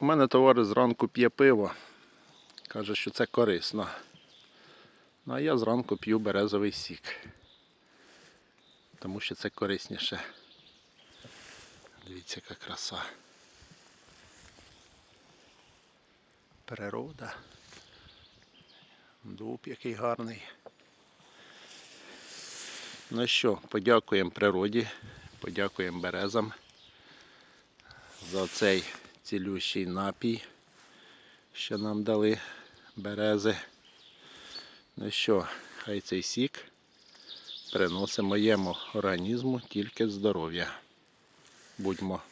У мене товариш зранку п'є пиво. Каже, що це корисно. Ну а я зранку п'ю березовий сік. Тому що це корисніше. Дивіться, яка краса. Природа. Дуб який гарний. Ну що, подякуємо природі, подякуємо березам за цей цілющий напій, що нам дали берези. Ну що, хай цей сік приносить моєму організму тільки здоров'я. Будьмо